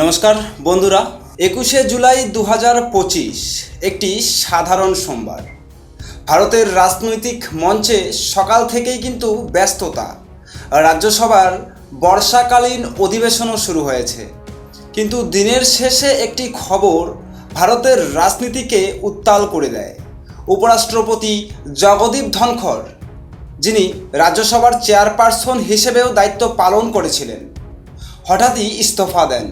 নমস্কার, বন্ধুরা। একুশে জুলাই দু একটি সাধারণ সোমবার। ভারতের রাজনৈতিক মঞ্চে সকাল থেকেই কিন্তু ব্যস্ততা। রাজ্যসভার বর্ষাকালীন অধিবেশনও শুরু হয়েছে। কিন্তু দিনের শেষে একটি খবর ভারতের রাজনীতিকে উত্তাল করে দেয়। উপরাষ্ট্রপতি জগদীপ ধনখড়, যিনি রাজ্যসভার চেয়ারপারসন হিসেবেও দায়িত্ব পালন করেছিলেন, হঠাৎই ইস্তফা দেন।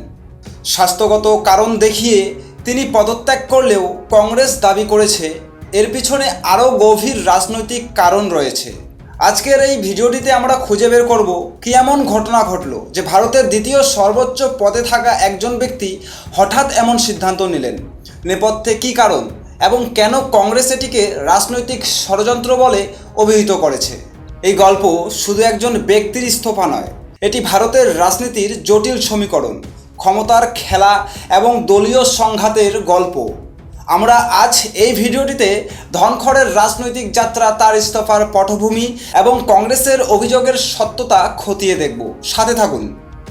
স্বাস্থ্যগত কারণ দেখিয়ে তিনি পদত্যাগ করলেও কংগ্রেস দাবি করেছে, এর পিছনে আরও গভীর রাজনৈতিক কারণ রয়েছে। আজকের এই ভিডিওটিতে আমরা খুঁজে বের করব কি এমন ঘটনা ঘটলো যে ভারতের দ্বিতীয় সর্বোচ্চ পদে থাকা একজন ব্যক্তি হঠাৎ এমন সিদ্ধান্ত নিলেন। নেপথ্যে কী কারণ এবং কেন কংগ্রেস এটিকে রাজনৈতিক ষড়যন্ত্র বলে অভিহিত করেছে? এই গল্প শুধু একজন ব্যক্তির ইস্তফা নয়, এটি ভারতের রাজনীতির জটিল সমীকরণ। ক্ষমতার খেলা এবং দলীয় সংঘাতের গল্প। আমরা আজ এই ভিডিওটিতে ধনখড়ের রাজনৈতিক যাত্রা তার ইস্তফার পটভূমি এবং কংগ্রেসের অভিযোগের সত্যতা খতিয়ে দেখব। সাথে থাকুন,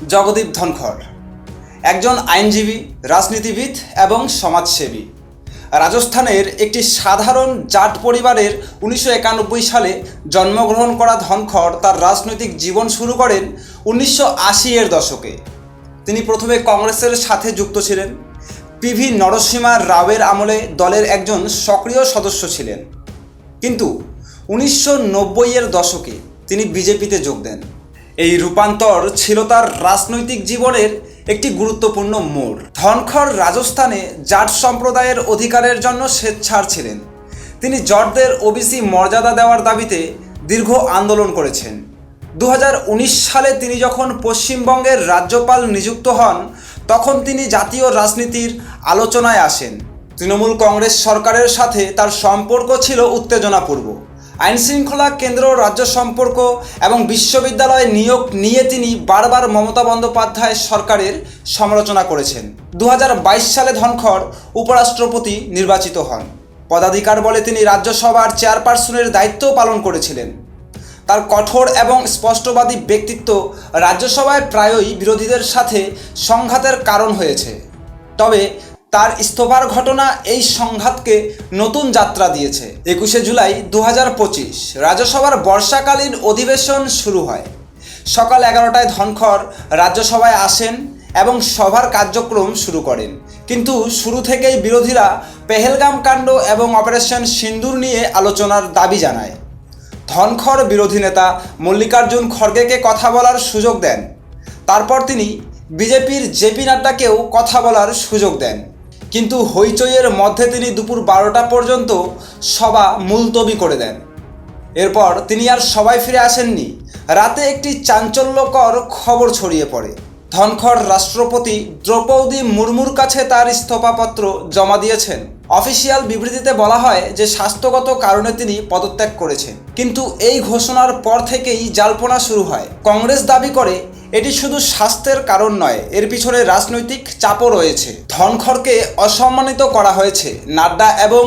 জগদীপ ধনখড়। একজন আইনজীবী, রাজনীতিবিদ এবং সমাজসেবী। রাজস্থানের একটি সাধারণ জাট পরিবারের উনিশশো একানব্বই সালে জন্মগ্রহণ করা ধনখড় তার রাজনৈতিক জীবন শুরু করেন উনিশশো আশি এর দশকে। তিনি প্রথমে কংগ্রেসের সাথে যুক্ত ছিলেন। পিভি নরসিমা রাওয়ের আমলে দলের একজন সক্রিয় সদস্য ছিলেন। কিন্তু উনিশশো নব্বইয়ের দশকে তিনি বিজেপিতে যোগ দেন। এই রূপান্তর ছিল তার রাজনৈতিক জীবনের একটি গুরুত্বপূর্ণ মোড়। ধনখড় রাজস্থানে জাট সম্প্রদায়ের অধিকারের জন্য স্বেচ্ছার ছিলেন। তিনি জটদের ওবিসি মর্যাদা দেওয়ার দাবিতে দীর্ঘ আন্দোলন করেছেন। দু হাজার উনিশ সালে তিনি যখন পশ্চিমবঙ্গের রাজ্যপাল নিযুক্ত হন, তখন তিনি জাতীয় রাজনীতির আলোচনায় আসেন। তৃণমূল কংগ্রেস সরকারের সাথে তার সম্পর্ক ছিল উত্তেজনাপূর্ব। আইনশৃঙ্খলা কেন্দ্র, রাজ্য সম্পর্ক এবং বিশ্ববিদ্যালয়ে নিয়োগ নিয়ে তিনি বারবার মমতা বন্দ্যোপাধ্যায় সরকারের সমালোচনা করেছেন। দু হাজার বাইশ সালে ধনখড় উপরাষ্ট্রপতি নির্বাচিত হন। পদাধিকার বলে তিনি রাজ্যসভার চেয়ারপারসনের দায়িত্বও পালন করেছিলেন। তার কঠোর এবং স্পষ্টবাদী ব্যক্তিত্ব রাজ্যসভায় প্রায়ই বিরোধীদের সাথে সংঘাতের কারণ হয়েছে। তবে তার ইস্তফার ঘটনা এই সংঘাতকে নতুন যাত্রা দিয়েছে। একুশে জুলাই দু পঁচিশ রাজ্যসভার বর্ষাকালীন অধিবেশন শুরু হয়। সকাল এগারোটায় ধনখর রাজ্যসভায় আসেন এবং সভার কার্যক্রম শুরু করেন। কিন্তু শুরু থেকেই বিরোধীরা পেহেলগাম কাণ্ড এবং অপারেশন সিন্দুর নিয়ে আলোচনার দাবি জানায়। ধনখড় বিরোধী নেতা মল্লিকার্জুন খড়গেকে কথা বলার সুযোগ দেন। তারপর তিনি বিজেপির জেপি নাড্ডাকেও কথা বলার সুযোগ দেন। কিন্তু হইচইয়ের মধ্যে তিনি দুপুর বারোটা পর্যন্ত সভা মুলতবি করে দেন। এরপর তিনি আর সবাই ফিরে আসেননি। রাতে একটি চাঞ্চল্যকর খবর ছড়িয়ে পড়ে। ধনখড় রাষ্ট্রপতি দ্রৌপদী মুর্মুর কাছে তার ইস্তফাপত্র জমা দিয়েছেন। অফিসিয়াল বিবৃতিতে বলা হয় যে স্বাস্থ্যগত কারণে তিনি পদত্যাগ করেছেন। কিন্তু এই ঘোষণার পর থেকেই জাল্পনা শুরু হয়। কংগ্রেস দাবি করে, এটি শুধু স্বাস্থ্যের কারণ নয়, এর পিছনে রাজনৈতিক চাপও রয়েছে। ধনখড়কে অসম্মানিত করা হয়েছে। নাড্ডা এবং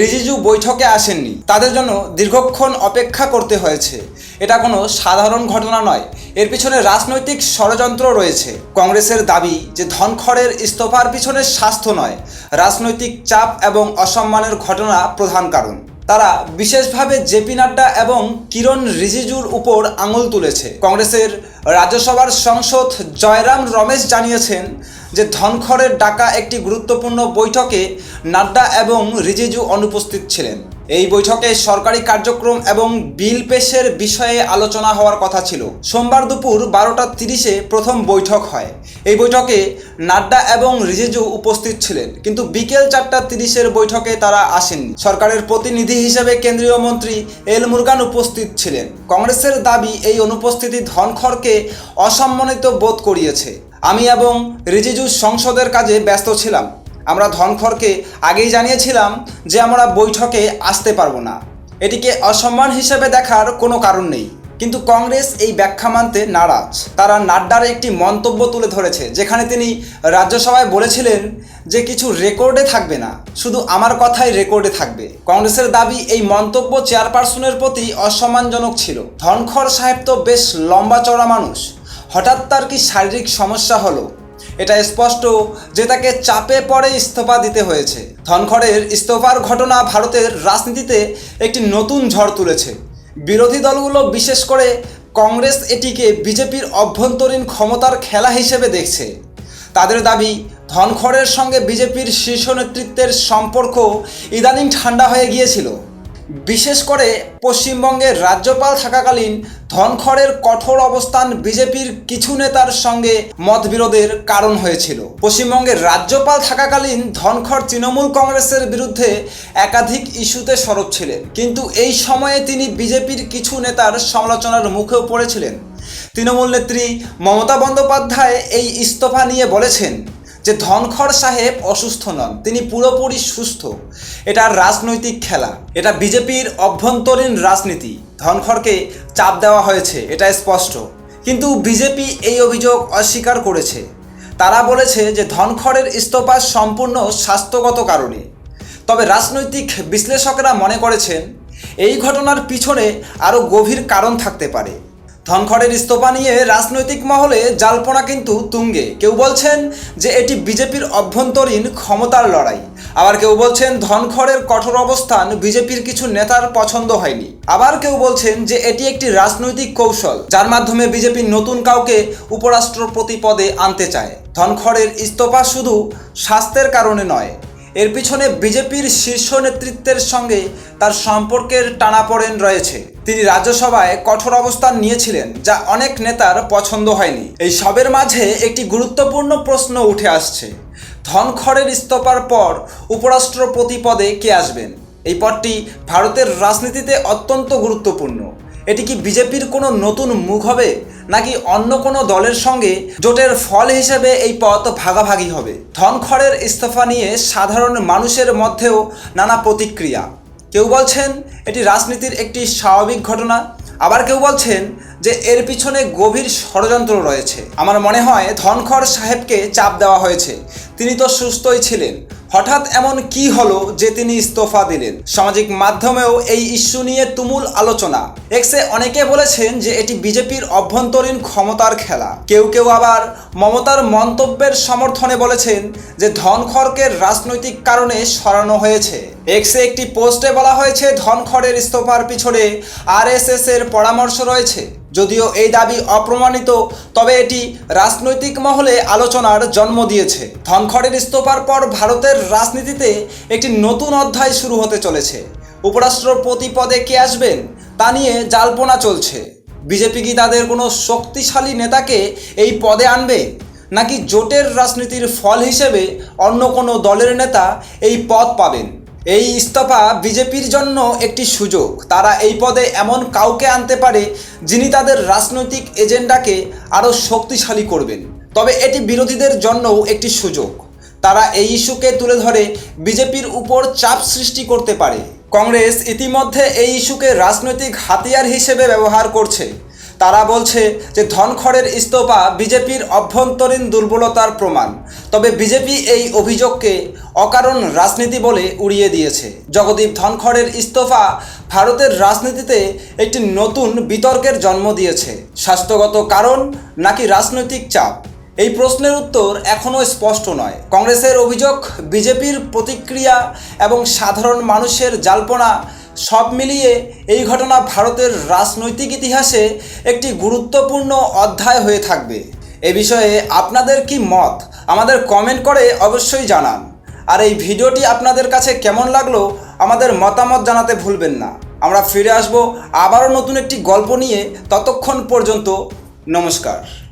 রিজিজু বৈঠকে আসেননি। তাদের জন্য দীর্ঘক্ষণ অপেক্ষা করতে হয়েছে। এটা কোনো সাধারণ ঘটনা নয়। এর পিছনে রাজনৈতিক ষড়যন্ত্র রয়েছে। কংগ্রেসের দাবি যে ধনখড়ের ইস্তফার পিছনে স্বাস্থ্য নয়, রাজনৈতিক চাপ এবং অসম্মানের ঘটনা প্রধান কারণ। তারা বিশেষভাবে জেপি নাড্ডা এবং কিরণ রিজিজুর উপর আঙুল তুলেছে। কংগ্রেসের রাজ্যসভার সংসদ জয়রাম রমেশ জানিয়েছেন যে ধনখড়ের ডাকা একটি গুরুত্বপূর্ণ বৈঠকে নাড্ডা এবং রিজিজু অনুপস্থিত ছিলেন। এই বৈঠকে সরকারি কার্যক্রম এবং বিল পেশের বিষয়ে আলোচনা হওয়ার কথা ছিল। সোমবার দুপুর বারোটা তিরিশে প্রথম বৈঠক হয়। এই বৈঠকে নাড্ডা এবং রিজিজু উপস্থিত ছিলেন, কিন্তু বিকেল চারটা তিরিশের বৈঠকে তারা আসেননি। সরকারের প্রতিনিধি হিসেবে কেন্দ্রীয় মন্ত্রী এল মুরগান উপস্থিত ছিলেন। কংগ্রেসের দাবি, এই অনুপস্থিতি ধনখড়কে অসম্মানিত বোধ করিয়েছে। আমি এবং রিজিজু সংসদের কাজে ব্যস্ত ছিলাম। আমরা ধনখড়কে আগেই জানিয়েছিলাম যে আমরা বৈঠকে আসতে পারব না। এটিকে অসম্মান হিসেবে দেখার কোনো কারণ নেই। কিন্তু কংগ্রেস এই ব্যাখ্যা মানতে নারাজ। তারা নাড্ডার একটি মন্তব্য তুলে ধরেছে, যেখানে তিনি রাজ্যসভায় বলেছিলেন যে কিছু রেকর্ডে থাকবে না, শুধু আমার কথাই রেকর্ডে থাকবে। কংগ্রেসের দাবি, এই মন্তব্য চেয়ারপারসনের প্রতি অসম্মানজনক ছিল। ধনখড় সাহেব তো বেশ লম্বা চড়া মানুষ। হঠাৎ তার কি শারীরিক সমস্যা হলো? এটা স্পষ্ট যে তাকে চাপে পড়ে ইস্তফা দিতে হয়েছে। ধনখড়ের ইস্তফার ঘটনা ভারতের রাজনীতিতে একটি নতুন ঝড় তুলেছে। বিরোধী দলগুলো বিশেষ করে কংগ্রেস এটিকে বিজেপির অভ্যন্তরীণ ক্ষমতার খেলা হিসেবে দেখছে। তাদের দাবি, ধনখড়ের সঙ্গে বিজেপির শীর্ষ নেতৃত্বের সম্পর্ক ইদানিং ঠান্ডা হয়ে গিয়েছিল। বিশেষ করে পশ্চিমবঙ্গের রাজ্যপাল থাকাকালীন ধনখড়ের কঠোর অবস্থান বিজেপির কিছু নেতার সঙ্গে মতবিরোধের কারণ হয়েছিল। পশ্চিমবঙ্গের রাজ্যপাল থাকাকালীন ধনখড় তৃণমূল কংগ্রেসের বিরুদ্ধে একাধিক ইস্যুতে সরব ছিলেন। কিন্তু এই সময়ে তিনি বিজেপির কিছু নেতার সমালোচনার মুখেও পড়েছিলেন। তৃণমূল নেত্রী মমতা বন্দ্যোপাধ্যায় এই ইস্তফা নিয়ে বলেছেন যে ধনখড় সাহেব অসুস্থ নন, তিনি পুরোপুরি সুস্থ। এটা রাজনৈতিক খেলা। এটা বিজেপির অভ্যন্তরীণ রাজনীতি। ধনখড়কে চাপ দেওয়া হয়েছে এটা স্পষ্ট। কিন্তু বিজেপি এই অভিযোগ অস্বীকার করেছে। তারা বলেছে যে ধনখড়ের ইস্তফা সম্পূর্ণ স্বাস্থ্যগত কারণে। তবে রাজনৈতিক বিশ্লেষকরা মনে করেছেন, এই ঘটনার পিছনে আরও গভীর কারণ থাকতে পারে। ধনখড়ের ইস্তফা নিয়ে রাজনৈতিক মহলে জালপনা কিন্তু তুঙ্গে। কেউ বলছেন যে এটি বিজেপির অভ্যন্তরীণ ক্ষমতার লড়াই। আবার কেউ বলছেন ধনখড়ের কঠোর অবস্থান বিজেপির কিছু নেতার পছন্দ হয়নি। আবার কেউ বলছেন যে এটি একটি রাজনৈতিক কৌশল, যার মাধ্যমে বিজেপি নতুন কাউকে উপরাষ্ট্রপতি পদে আনতে চায়। ধনখড়ের ইস্তফা শুধু স্বাস্থ্যের কারণে নয়, এর পিছনে বিজেপির শীর্ষ নেতৃত্বের সঙ্গে তার সম্পর্কের টানাপোড়েন রয়েছে। তিনি রাজ্যসভায় কঠোর অবস্থান নিয়েছিলেন, যা অনেক নেতার পছন্দ হয়নি। এই সবের মাঝে একটি গুরুত্বপূর্ণ প্রশ্ন উঠে আসছে। ধনখড়ের ইস্তফার পর উপরাষ্ট্রপতি পদে কে আসবেন? এই পদটি ভারতের রাজনীতিতে অত্যন্ত গুরুত্বপূর্ণ। এটি কি বিজেপির কোনো নতুন মুখ হবে, নাকি অন্য কোনো দলের সঙ্গে জোটের ফল হিসেবে এই পদ ভাগাভাগি হবে? ধনখড়ের ইস্তফা নিয়ে সাধারণ মানুষের মধ্যেও নানা প্রতিক্রিয়া। কেউ বলছেন এটি রাজনীতির একটি স্বাভাবিক ঘটনা। আবার কেউ বলছেন যে এর পিছনে গভীর ষড়যন্ত্র রয়েছে। আমার মনে হয় ধনখড় সাহেবকে চাপ দেওয়া হয়েছে। তিনি তো সুস্থই ছিলেন। হঠাৎ এমন কি হলো যে তিনি ইস্তফা দিলেন? সামাজিক মাধ্যমেও এই ইস্যু নিয়ে তুমুল আলোচনা। এক্সে অনেকে বলেছেন যে এটি বিজেপির অভ্যন্তরীণ ক্ষমতার খেলা। কেউ কেউ আবার মমতার মন্তব্যের সমর্থনে বলেছেন যে ধনখড়কে রাজনৈতিক কারণে সরানো হয়েছে। এক্সে একটি পোস্টে বলা হয়েছে, ধনখড়ের ইস্তফার পিছনে আরএসএস এর পরামর্শ রয়েছে। যদিও এই দাবি অপ্রমাণিত, তবে এটি রাজনৈতিক মহলে আলোচনার জন্ম দিয়েছে। ধনখড়ের ইস্তফার পর ভারতের রাজনীতিতে একটি নতুন অধ্যায় শুরু হতে চলেছে। উপরাষ্ট্রপতি পদে কে আসবেন, তা নিয়ে জাল্পনা চলছে। বিজেপি কি তাদের কোনো শক্তিশালী নেতাকে এই পদে আনবে? নাকি জোটের রাজনীতির ফল হিসেবে অন্য কোনো দলের নেতা এই পদ পাবেন? এই ইস্তফা বিজেপির জন্য একটি সুযোগ। তারা এই পদে এমন কাউকে আনতে পারে যিনি তাদের রাজনৈতিক এজেন্ডাকে আরও শক্তিশালী করবেন। তবে এটি বিরোধীদের জন্যও একটি সুযোগ। তারা এই ইস্যুকে তুলে ধরে বিজেপির উপর চাপ সৃষ্টি করতে পারে। কংগ্রেস ইতিমধ্যে এই ইস্যুকে রাজনৈতিক হাতিয়ার হিসেবে ব্যবহার করছে। তারা বলছে যে ধনখড়ের ইস্তফা বিজেপির অভ্যন্তরীণ দুর্বলতার প্রমাণ। তবে বিজেপি এই অভিযোগকে অকারণ রাজনীতি বলে উড়িয়ে দিয়েছে। জগদীপ ধনখড়ের ইস্তফা ভারতের রাজনীতিতে একটি নতুন বিতর্কের জন্ম দিয়েছে। স্বাস্থ্যগত কারণ নাকি রাজনৈতিক চাপ? এই প্রশ্নের উত্তর এখনও স্পষ্ট নয়। কংগ্রেসের অভিযোগ, বিজেপির প্রতিক্রিয়া এবং সাধারণ মানুষের জাল্পনা সব মিলিয়ে এই ঘটনা ভারতের রাজনৈতিক ইতিহাসে একটি গুরুত্বপূর্ণ অধ্যায় হয়ে থাকবে। এ বিষয়ে আপনাদের কি মত? আমাদের কমেন্ট করে অবশ্যই জানান। আর এই ভিডিওটি আপনাদের কাছে কেমন লাগল, আমাদের মতামত জানাতে ভুলবেন না। আমরা ফিরে আসব আবারও নতুন একটি গল্প নিয়ে ততক্ষণ পর্যন্ত নমস্কার।